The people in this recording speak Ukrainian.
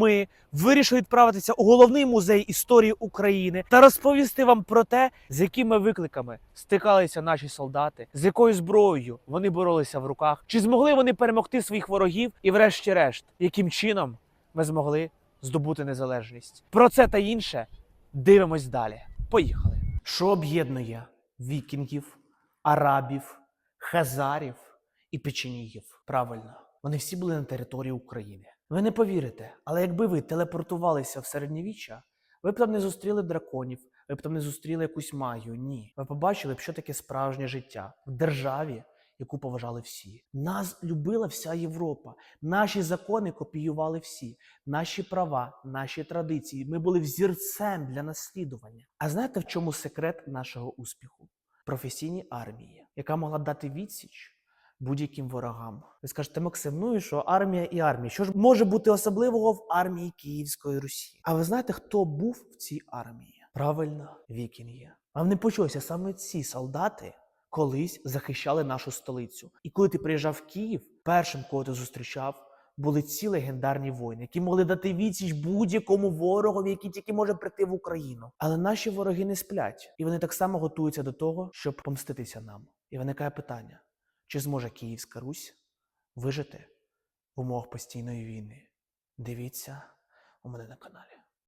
Ми вирішили відправитися у головний музей історії України та розповісти вам про те, з якими викликами стикалися наші солдати, з якою зброєю вони боролися в руках, чи змогли вони перемогти своїх ворогів, і, врешті-решт, яким чином ми змогли здобути незалежність. Про це та інше дивимось далі. Поїхали. Що об'єднує вікінгів, арабів, хазарів і печеніїв? Правильно, вони всі були на території України. Ви не повірите, але якби ви телепортувалися в середньовіччя, ви б там не зустріли драконів, ви б там не зустріли якусь магію. Ні. Ви побачили б, що таке справжнє життя в державі, яку поважали всі. Нас любила вся Європа. Наші закони копіювали всі, наші права, наші традиції. Ми були взірцем для наслідування. А знаєте, в чому секрет нашого успіху? Професійній армії, яка могла дати відсіч будь-яким ворогам. Ви скажете, Максим, ну і що армія і армія? Що ж може бути особливого в армії Київської Русі? А ви знаєте, хто був в цій армії? Правильно, вікінги. Вам не почулося саме ці солдати колись захищали нашу столицю. І коли ти приїжджав в Київ, першим, кого ти зустрічав, були ці легендарні воїни, які могли дати відсіч будь-якому ворогові, який тільки може прийти в Україну. Але наші вороги не сплять, і вони так само готуються до того, щоб помститися нам. І виникає питання: чи зможе Київська Русь вижити в умовах постійної війни? Дивіться у мене на каналі.